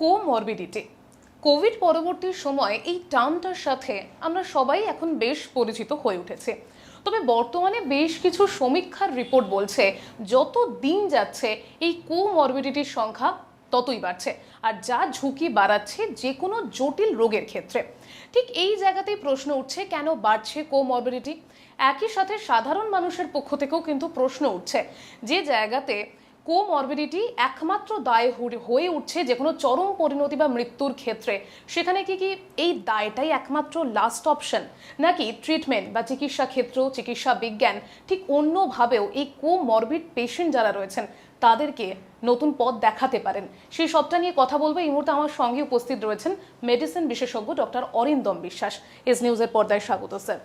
Comorbidity Covid পরবর্তী সময়ে এই টার্মটার সাথে আমরা সবাই এখন বেশ পরিচিত হয়ে উঠেছি। তবে বর্তমানে বেশ কিছু সমীক্ষার রিপোর্ট বলছে, যত দিন যাচ্ছে এই কোমরবিডিটির সংখ্যা ততই বাড়ছে, আর যা ঝুঁকি বাড়াচ্ছে যে কোনো জটিল রোগের ক্ষেত্রে। ঠিক এই জায়গাতেই প্রশ্ন উঠছে, কেন বাড়ছে কোমরবিডিটি একই সাথে সাধারণ মানুষের পক্ষ থেকেও কিন্তু প্রশ্ন উঠছে, যে জায়গাতে কোমরবিডিটি একমাত্র দায় হয়ে উঠছে যে কোনো চরম পরিণতি বা মৃত্যুর ক্ষেত্রে। সেখানে কি কি এই দায়টাই একমাত্র লাস্ট অপশন নাকি ট্রিটমেন্ট বা চিকিৎসা ক্ষেত্র, চিকিৎসা বিজ্ঞান ঠিক অন্যভাবেও এই কোমরবিড পেশেন্ট যারা রয়েছেন, তাদেরকে নতুন পথ দেখাতে পারেন। সেই সবটা নিয়ে কথা বলব। এই মুহূর্তে আমার সঙ্গে উপস্থিত রয়েছেন মেডিসিন বিশেষজ্ঞ ডক্টর অরিন্দম বিশ্বাস। এস নিউজের পর্দায় স্বাগত স্যার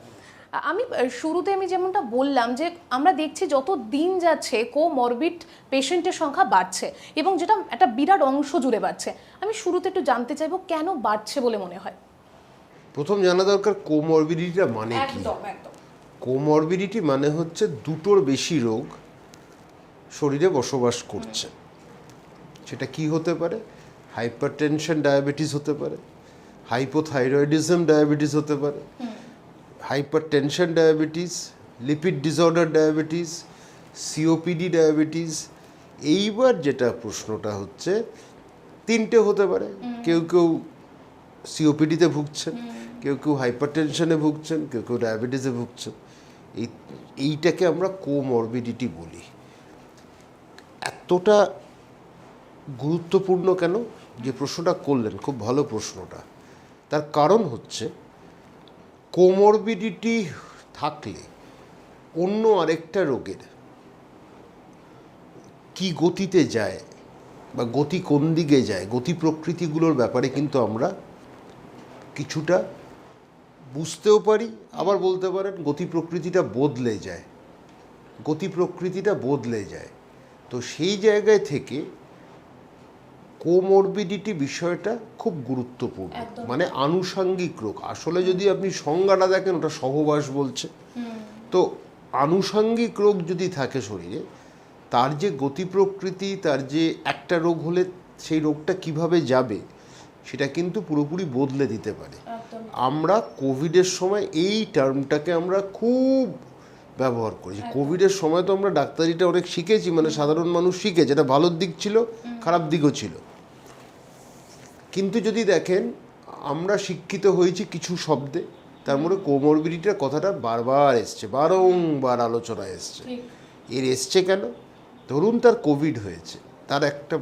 আমি শুরুতে আমি যেমনটা বললাম যে আমরা দেখছি যত দিন যাচ্ছে কোমরবিড পেশেন্টের সংখ্যা বাড়ছে এবং যেটা একটা বিরাট অংশ জুড়ে বাড়ছে। আমি শুরুতে একটু জানতে চাইব কেন বাড়ছে বলে মনে হয়? প্রথম জানা দরকার কোমরবিডিটিটা মানে কি? কোমরবিডিটি মানে হচ্ছে দুটোর বেশি রোগ শরীরে বসবাস করছে। সেটা কি হতে পারে? হাইপারটেনশন ডায়াবেটিস হতে পারে। হাইপোথাইরয়েডিজম ডায়াবেটিস হতে পারে। Hypertension diabetes lipid disorder diabetes COPD diabetes এইবার যেটা প্রশ্নটা হচ্ছে তিনটে হতে পারে। কেউ কেউ সিওপিডিতে ভুগছেন কেউ কেউ হাইপার টেনশনে ভুগছেন কেউ কেউ ডায়াবেটিসে ভুগছেন। এই এইটাকে আমরা কোমরবিডিটি বলি। এতটা গুরুত্বপূর্ণ কেন? যে প্রশ্নটা করলেন খুব ভালো প্রশ্নটা। তার কারণ হচ্ছে কোমরবিডিটি থাকলে অন্য আরেকটা রোগের কি গতিতে যায় বা গতি কোন দিকে যায়, গতি প্রকৃতিগুলোর ব্যাপারে কিন্তু আমরা কিছুটা বুঝতেও পারি। আবার বলতে পারেন গতি প্রকৃতিটা বদলে যায়। গতি প্রকৃতিটা বদলে যায়। তো সেই জায়গায় থেকে কোমরবিডিটি বিষয়টা খুব গুরুত্বপূর্ণ। মানে আনুষাঙ্গিক রোগ। আসলে যদি আপনি সংজ্ঞাটা দেখেন ওটা সহবাস বলছে। তো আনুষাঙ্গিক রোগ যদি থাকে শরীরে তার যে গতি প্রকৃতি তার যে একটা রোগ হলে সেই রোগটা কীভাবে যাবে সেটা কিন্তু পুরোপুরি বদলে দিতে পারে। আমরা কোভিডের সময় এই টার্মটাকে আমরা খুব ব্যবহার করেছি। কোভিডের সময় তো আমরা ডাক্তারিটা অনেক শিখেছি মানে সাধারণ মানুষ শিখে যেটা ভালোর দিক ছিল খারাপ দিকও ছিল। কিন্তু যদি দেখেন আমরা শিক্ষিত হয়েছি কিছু শব্দে তার মধ্যে কোমরবিডিটার কথাটা বারবার এসছে বারংবার আলোচনা এসছে। এর এসছে কেন? ধরুন তার কোভিড হয়েছে তার একটা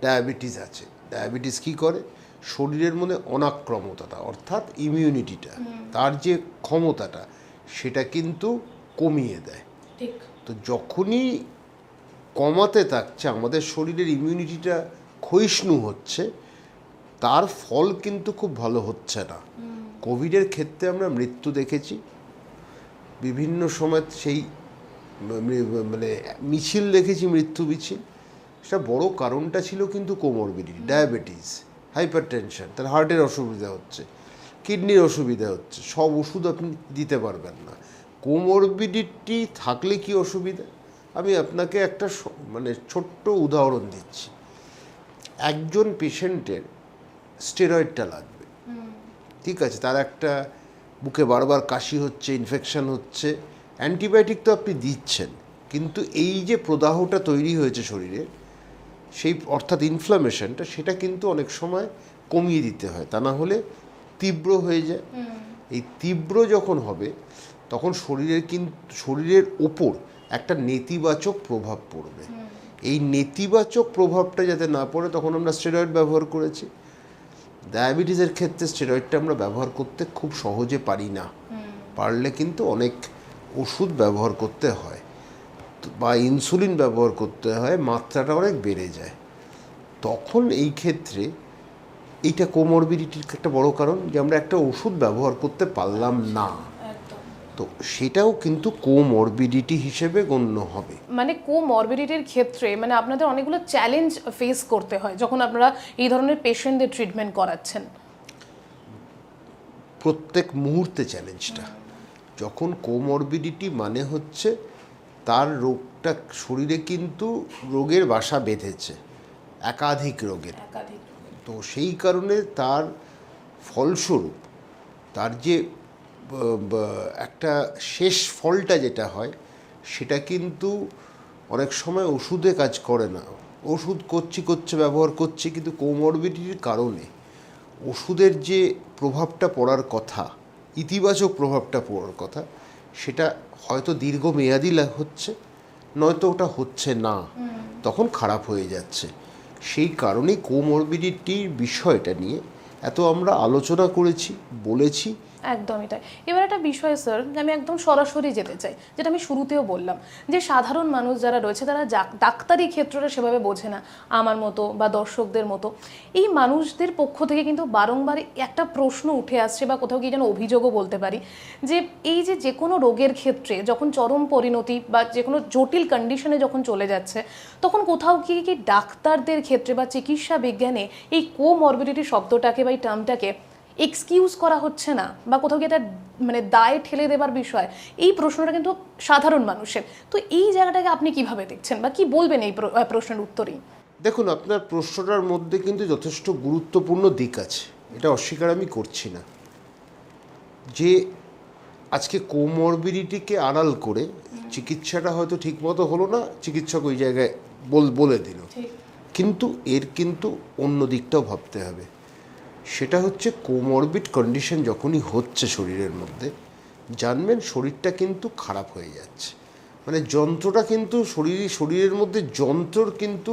ডায়াবেটিস আছে। ডায়াবেটিস কি করে? শরীরের মধ্যে অনাক্রমতাটা অর্থাৎ ইমিউনিটিটা তার যে ক্ষমতাটা সেটা কিন্তু কমিয়ে দেয়। তো যখনই কমাতে থাকছে আমাদের শরীরের ইমিউনিটিটা ক্ষয়িষ্ণু হচ্ছে তার ফল কিন্তু খুব ভালো হচ্ছে না। কোভিডের ক্ষেত্রে আমরা মৃত্যু দেখেছি। বিভিন্ন সময় সেই মানে মিছিল দেখেছি, মৃত্যু মিছিল। সেটা বড় কারণটা ছিল কিন্তু কোমরবিডিটি ডায়াবেটিস হাইপার টেনশন তার হার্টের অসুবিধা হচ্ছে, কিডনির অসুবিধা হচ্ছে, সব ওষুধ আপনি দিতে পারবেন না। কোমরবিডিটি থাকলে কি অসুবিধা? আমি আপনাকে একটা মানে ছোট্ট উদাহরণ দিচ্ছি। একজন পেশেন্টের স্টেরয়েডটা লাগবে। ঠিক আছে তার একটা বুকে বারবার কাশি হচ্ছে ইনফেকশন হচ্ছে অ্যান্টিবায়োটিক তো আপনি দিচ্ছেন কিন্তু এই যে প্রদাহটা তৈরি হয়েছে শরীরে সেই অর্থাৎ ইনফ্লামেশনটা সেটা কিন্তু অনেক সময় কমিয়ে দিতে হয় তা না হলে তীব্র হয়ে যায়। এই তীব্র যখন হবে তখন শরীরের কিন্তু শরীরের ওপর একটা নেতিবাচক প্রভাব পড়বে। এই নেতিবাচক প্রভাবটা যাতে না পড়ে তখন আমরা স্টেরয়েড ব্যবহার করেছি। ডায়াবেটিসের ক্ষেত্রে স্টেরয়েডটা আমরা ব্যবহার করতে খুব সহজে পারি না। পারলে কিন্তু অনেক ওষুধ ব্যবহার করতে হয়। বা ইনসুলিন ব্যবহার করতে হয় মাত্রাটা অনেক বেড়ে যায়। তখন এই ক্ষেত্রে এইটা কোমরবিডিটির একটা বড় কারণ যে আমরা একটা ওষুধ ব্যবহার করতে পারলাম না। তো সেটাও কিন্তু কোমরবিডিটি হিসেবে গণ্য হবে। মানে কোমরবিডিটির ক্ষেত্রে মানে আপনাদের অনেকগুলো চ্যালেঞ্জ ফেস করতে হয় যখন আপনারা এই ধরনের পেশেন্টদের ট্রিটমেন্ট করাচ্ছেন। প্রত্যেক মুহূর্তে চ্যালেঞ্জটা যখন কোমরবিডিটি মানে হচ্ছে তার রোগটা শরীরে কিন্তু রোগের বাসা বেঁধেছে একাধিক রোগের। তো সেই কারণে তার ফলস্বরূপ তার যে একটা শেষ ফলটা যেটা হয় সেটা কিন্তু অনেক সময় ওষুধে কাজ করে না। ওষুধ করছি করছে ব্যবহার করছে কিন্তু কোমরবিডিটির কারণে ওষুধের যে প্রভাবটা পড়ার কথা ইতিবাচক প্রভাবটা পড়ার কথা সেটা হয়তো দীর্ঘমেয়াদী হচ্ছে নয়তো ওটা হচ্ছে না। তখন খারাপ হয়ে যাচ্ছে। সেই কারণেই কোমরবিডিটির বিষয়টা নিয়ে এত আমরা আলোচনা করেছি বলেছি একদমই তাই। এবার একটা বিষয় স্যার আমি একদম সরাসরি যেতে চাই, যেটা আমি শুরুতেও বললাম, যে সাধারণ মানুষ যারা রয়েছে, তারা ডাক্তারি ক্ষেত্রটা সেভাবে বোঝে না আমার মতো বা দর্শকদের মতো। এই মানুষদের পক্ষ থেকে কিন্তু বারংবার একটা প্রশ্ন উঠে আসছে বা কোথাও কি যেন অভিযোগও বলতে পারি, যে এই যে যে কোনো রোগের ক্ষেত্রে যখন চরম পরিণতি বা যে কোনো জটিল কন্ডিশনে যখন চলে যাচ্ছে, তখন কোথাও কি কি ডাক্তারদের ক্ষেত্রে বা চিকিৎসা বিজ্ঞানে এই কোমরবিডিটি শব্দটাকে বা এই টার্মটাকে এক্সকিউজ করা হচ্ছে না বা কোথাও গিয়ে এটা মানে দায় ঠেলে দেবার বিষয় এই প্রশ্নটা কিন্তু সাধারণ মানুষের। তো এই জায়গাটাকে আপনি কীভাবে দেখছেন বা কি বলবেন এই প্রশ্নের উত্তরেই? দেখুন আপনার প্রশ্নটার মধ্যে কিন্তু যথেষ্ট গুরুত্বপূর্ণ দিক আছে। এটা অস্বীকার আমি করছি না। যে আজকে কোমরবিডিটিকে আড়াল করে চিকিৎসাটা হয়তো ঠিকমতো হলো না চিকিৎসক ওই জায়গায় বল বলে দিল। কিন্তু এর কিন্তু অন্য দিকটাও ভাবতে হবে। সেটা হচ্ছে কোমরবিড কন্ডিশন যখনই হচ্ছে শরীরের মধ্যে জানবেন শরীরটা কিন্তু খারাপ হয়ে যাচ্ছে। মানে যন্ত্রটা কিন্তু শরীর শরীরের মধ্যে যন্ত্রর কিন্তু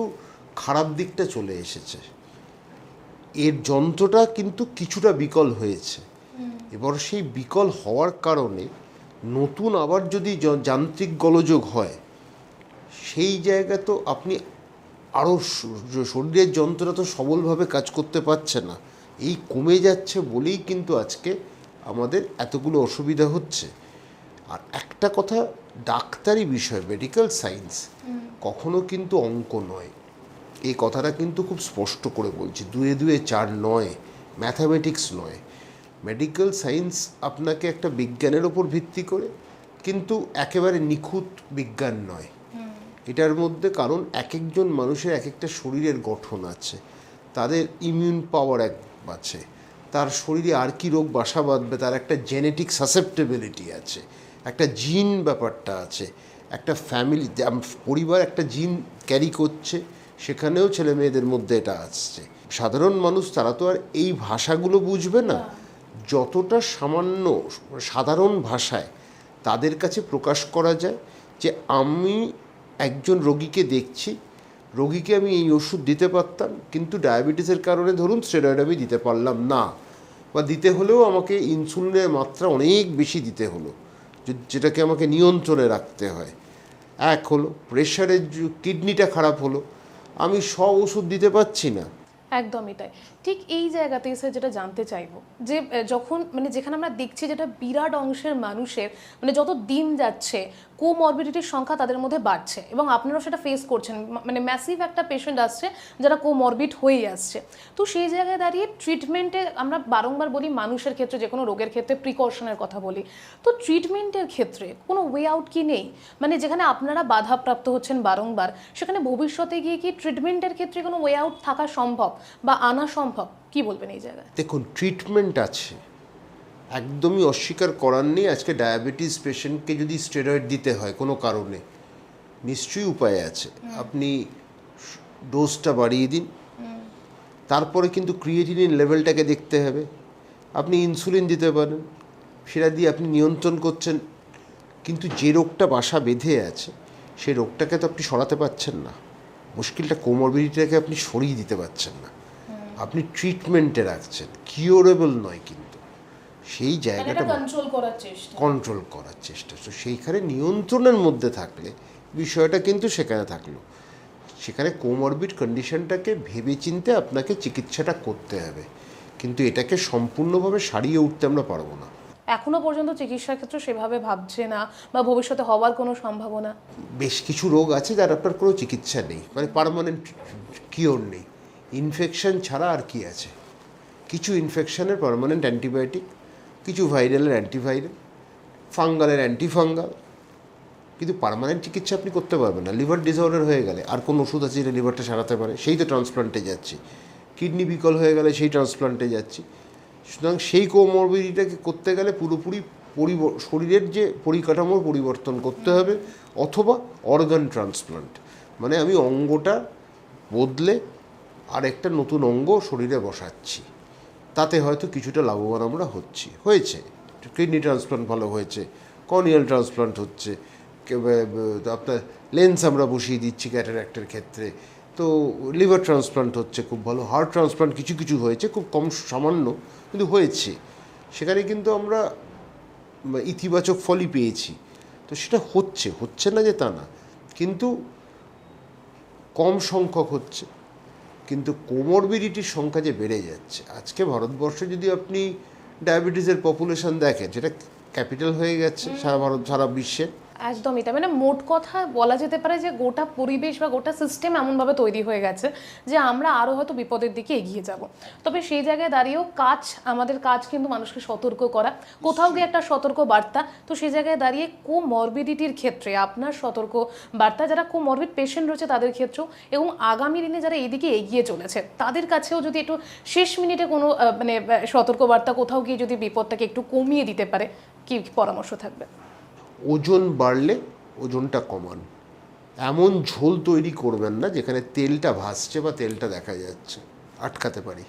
খারাপ দিকটা চলে এসেছে। এর যন্ত্রটা কিন্তু কিছুটা বিকল হয়েছে। এবার সেই বিকল হওয়ার কারণে নতুন আবার যদি যান্ত্রিক গলযোগ হয় সেই জায়গা তো আপনি আরও শরীরের যন্ত্রটা তো সবলভাবে কাজ করতে পারছে না। এই কমে যাচ্ছে বলেই কিন্তু আজকে আমাদের এতগুলো অসুবিধা হচ্ছে। আর একটা কথা ডাক্তারি বিষয় মেডিকেল সায়েন্স কখনো কিন্তু অঙ্ক নয়। এই কথাটা কিন্তু খুব স্পষ্ট করে বলছি। দুয়ে দুয়ে চার নয় ম্যাথামেটিক্স নয়। মেডিকেল সায়েন্স আপনাকে একটা বিজ্ঞানের ওপর ভিত্তি করে কিন্তু একেবারে নিখুঁত বিজ্ঞান নয়। এটার মধ্যে কারণ এক একজন মানুষের এক একটা শরীরের গঠন আছে। তাদের ইমিউন পাওয়ার এক আছে তার শরীরে আর কি রোগ বাসা বাঁধবে তার একটা জেনেটিক সাসেপ্টেবিলিটি আছে একটা জিন ব্যাপারটা আছে একটা ফ্যামিলি পরিবার একটা জিন ক্যারি করছে সেখানেও ছেলে মেয়েদের মধ্যে এটা আসছে। সাধারণ মানুষ তারা তো আর এই ভাষাগুলো বুঝবে না। যতটা সামান্য সাধারণ ভাষায় তাদের কাছে প্রকাশ করা যায় যে আমি একজন রোগীকে দেখছি রোগীকে আমি এই ওষুধ দিতে পারতাম, কিন্তু ডায়াবেটিসের কারণে ধরুন স্টেরয়েড আমি দিতে পারলাম না। বা দিতে হলেও আমাকে ইনসুলিনের মাত্রা অনেক বেশি দিতে হলো যেটাকে আমাকে নিয়ন্ত্রণে রাখতে হয়। এক হলো, প্রেশারের কিডনিটা খারাপ হলো, আমি সব ওষুধ দিতে পারছি না। একদমই তাই। ঠিক এই জায়গাতেই স্যার যেটা জানতে চাইব, যে যখন মানে যেখানে আমরা দেখছি যেটা বিরাট অংশের মানুষের মানে যত দিন যাচ্ছে কোমরবিডিটির সংখ্যা তাদের মধ্যে বাড়ছে এবং আপনারাও সেটা ফেস করছেন। মানে ম্যাসিভ একটা পেশেন্ট আসছে যারা কোমরবিড হয়েই আসছে। তো সেই জায়গায় দাঁড়িয়ে ট্রিটমেন্টে আমরা বারংবার বলি মানুষের ক্ষেত্রে যে কোনো রোগের ক্ষেত্রে প্রিকশনের কথা বলি। তো ট্রিটমেন্টের ক্ষেত্রে কোনো ওয়ে আউট কি নেই? মানে যেখানে আপনারা বাধাপ্রাপ্ত হচ্ছেন বারংবার, সেখানে ভবিষ্যতে গিয়ে কি ট্রিটমেন্টের ক্ষেত্রে কোনো ওয়ে আউট থাকা সম্ভব বা আনা সম্ভব? কি বলবেন এই জায়গায়? দেখুন ট্রিটমেন্ট আছে। একদমই অস্বীকার করার নেই। আজকে ডায়াবেটিস পেশেন্টকে যদি স্টেরয়েড দিতে হয় কোনো কারণে নিশ্চয়ই উপায় আছে। আপনি ডোজটা বাড়িয়ে দিন। তারপরে কিন্তু ক্রিয়েটিনিন লেভেলটাকে দেখতে হবে। আপনি ইনসুলিন দিতে পারেন। সেটা দিয়ে আপনি নিয়ন্ত্রণ করছেন। কিন্তু যে রোগটা বাসা বেঁধে আছে সেই রোগটাকে তো আপনি সরাতে পারছেন না। মুশকিলটা কোমরবিডিটাকে আপনি সরিয়ে দিতে পারছেন না। আপনি ট্রিটমেন্টে রাখছেন। কিওরেবল নয় কিন্তু। সেই জায়গাটা কন্ট্রোল করার চেষ্টা। কন্ট্রোল করার চেষ্টা। তো সেইখানে নিয়ন্ত্রণের মধ্যে থাকলে বিষয়টা কিন্তু সেখানে থাকল। সেখানে কোমরবিড কন্ডিশনটাকে ভেবেচিন্তে আপনাকে চিকিৎসাটা করতে হবে। কিন্তু এটাকে সম্পূর্ণভাবে সারিয়ে উঠতে আমরা পারব না। এখনও পর্যন্ত চিকিৎসার ক্ষেত্রে সেভাবে ভাবছে না বা ভবিষ্যতে হওয়ার কোনো সম্ভাবনা? বেশ কিছু রোগ আছে যার আপনার কোনো চিকিৎসা নেই। মানে পার্মানেন্ট কিওর নেই। ইনফেকশন ছাড়া আর কি আছে? কিছু ইনফেকশনের পারমানেন্ট অ্যান্টিবায়োটিক কিছু ভাইরালের অ্যান্টিভাইরাল ফাঙ্গালের অ্যান্টিফাঙ্গাল কিন্তু পার্মানেন্ট চিকিৎসা আপনি করতে পারবেন না। লিভার ডিসঅর্ডার হয়ে গেলে, আর কোন ওষুধ আছে যেটা লিভারটা সারাতে পারে, সেই তো ট্রান্সপ্লান্টে যাচ্ছি। কিডনি বিকল হয়ে গেলে সেই ট্রান্সপ্লান্টে যাচ্ছি। সুতরাং সেই কোমরবিডিটাকে করতে গেলে পুরোপুরি শরীরের যে পরিকাঠামোর পরিবর্তন করতে হবে, অথবা অর্গান ট্রান্সপ্লান্ট মানে আমি অঙ্গটা বদলে আর একটা নতুন অঙ্গ শরীরে বসাচ্ছি। তাতে হয়তো কিছুটা লাভবান আমরা হচ্ছি। হয়েছে। কিডনি ট্রান্সপ্লান্ট ভালো হয়েছে, কর্নিয়াল ট্রান্সপ্লান্ট হচ্ছে আপনার লেন্স আমরা বসিয়ে দিচ্ছি ক্যাটারাক্টের ক্ষেত্রে। তো লিভার ট্রান্সপ্লান্ট হচ্ছে খুব ভালো, হার্ট ট্রান্সপ্লান্ট কিছু কিছু হয়েছে, খুব কম সামান্য কিন্তু হয়েছে। সেখানে কিন্তু আমরা ইতিবাচক ফলই পেয়েছি। তো সেটা হচ্ছে হচ্ছে না যে তা না। কিন্তু কম সংখ্যক হচ্ছে। কিন্তু কোমরবিডিটির সংখ্যা যে বেড়ে যাচ্ছে আজকে ভারতবর্ষে যদি আপনি ডায়াবেটিসের পপুলেশন দেখেন যেটা ক্যাপিটাল হয়ে গেছে সারা ভারত সারা বিশ্বে একদমই তাই। মানে মোট কথা বলা যেতে পারে যে গোটা পরিবেশ বা গোটা সিস্টেম এমনভাবে তৈরি হয়ে গেছে যে আমরা আরও হয়তো বিপদের দিকে এগিয়ে যাব। তবে সেই জায়গায় দাঁড়িয়েও কাজ, আমাদের কাজ কিন্তু মানুষকে সতর্ক করা। কোথাও গিয়ে একটা সতর্ক বার্তা। তো সেই জায়গায় দাঁড়িয়ে কো কোমরবিডিটির ক্ষেত্রে, আপনার সতর্ক বার্তা, যারা কো কোমরবিড পেশেন্ট রয়েছে তাদের ক্ষেত্রেও এবং আগামী দিনে যারা এইদিকে এগিয়ে চলেছে, তাদের কাছেও যদি একটু শেষ মিনিটে কোনো মানে সতর্ক বার্তা কোথাও গিয়ে যদি বিপদটাকে একটু কমিয়ে দিতে পারে, কি পরামর্শ থাকবে? ওজন বাড়লে ওজনটা কমান। এমন ঝোল তৈরি করবেন না যেখানে তেলটা ভাসছে বা তেলটা দেখা যাচ্ছে। আটকাতে পারি।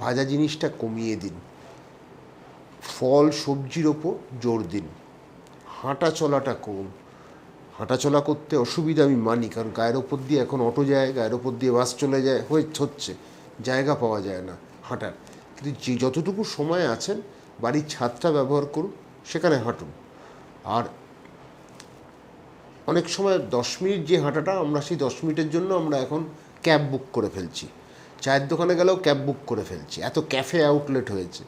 ভাজা জিনিসটা কমিয়ে দিন। ফল, সবজির ওপর জোর দিন। হাঁটা চলাটা কম হাঁটা চলা করতে অসুবিধা আমি মানি, কারণ গায়ের ওপর দিয়ে এখন অটো যায়, গায়ের ওপর দিয়ে বাস চলে যায়, হয়ে হচ্ছে। জায়গা পাওয়া যায় না হাঁটার। কিন্তু যে যতটুকু সময় আছেন, বাড়ির ছাদটা ব্যবহার করুন, সেখানে হাঁটুন। আর অনেক সময় দশ মিনিট যে হাঁটাটা আমরা সেই দশ মিনিটের জন্য আমরা এখন ক্যাব বুক করে ফেলছি। চায়ের দোকানে গেলেও ক্যাব বুক করে ফেলছি। এত ক্যাফে আউটলেট হয়েছে।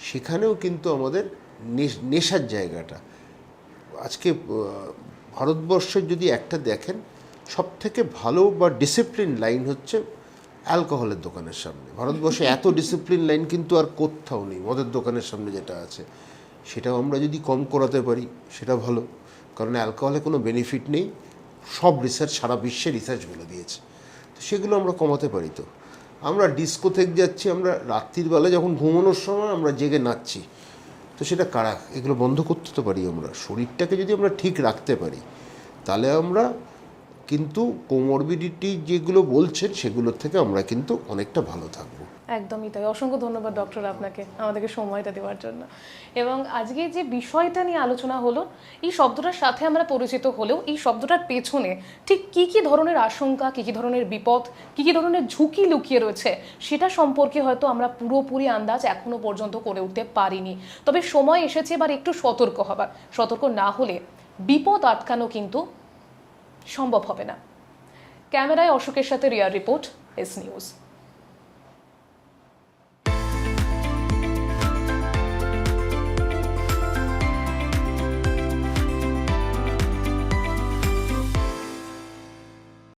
সেখানেও কিন্তু আমাদের নেশ- নেশার জায়গাটা। আজকে ভারতবর্ষের যদি একটা দেখেন সব থেকে ভালো বা ডিসিপ্লিন লাইন হচ্ছে অ্যালকোহলের দোকানের সামনে। ভারতবর্ষে এত ডিসিপ্লিন লাইন কিন্তু আর কোথাও নেই। মদের দোকানের সামনে যেটা আছে, সেটাও আমরা যদি কম করাতে পারি, সেটা ভালো। কারণ অ্যালকোহলে কোনো বেনিফিট নেই, সব রিসার্চ সারা বিশ্বে রিসার্চ বলে দিয়েছে। তো সেগুলো আমরা কমাতে পারি তো। আমরা ডিস্কো থেকে যাচ্ছি, আমরা রাত্রির বেলা যখন ঘুমানোর সময় আমরা জেগে নাচছি, তো সেটা কারা, এগুলো বন্ধ করতে তো পারি আমরা। শরীরটাকে যদি আমরা ঠিক রাখতে পারি, তাহলে আমরা কিন্তু কোমরবিডিটি যেগুলো বলছেন, সেগুলোর থেকে আমরা কিন্তু অনেকটা ভালো থাকব। একদমই তাই। অসংখ্য ধন্যবাদ ডক্টর আপনাকে আমাদেরকে সময়টা দেওয়ার জন্য। এবং আজকে যে বিষয়টা নিয়ে আলোচনা হলো, এই শব্দটার সাথে আমরা পরিচিত হলেও এই শব্দটার পেছনে ঠিক কি কি ধরনের আশঙ্কা, কি কি ধরনের বিপদ, কি কি ধরনের ঝুঁকি লুকিয়ে রয়েছে, সেটা সম্পর্কে হয়তো আমরা পুরোপুরি আন্দাজ এখনও পর্যন্ত করে উঠতে পারিনি। তবে সময় এসেছে এবার একটু সতর্ক হবার। সতর্ক না হলে বিপদ আটকানো কিন্তু সম্ভব হবে না। ক্যামেরায় অশোকের সাথে রিয়ার রিপোর্ট, এস নিউজ।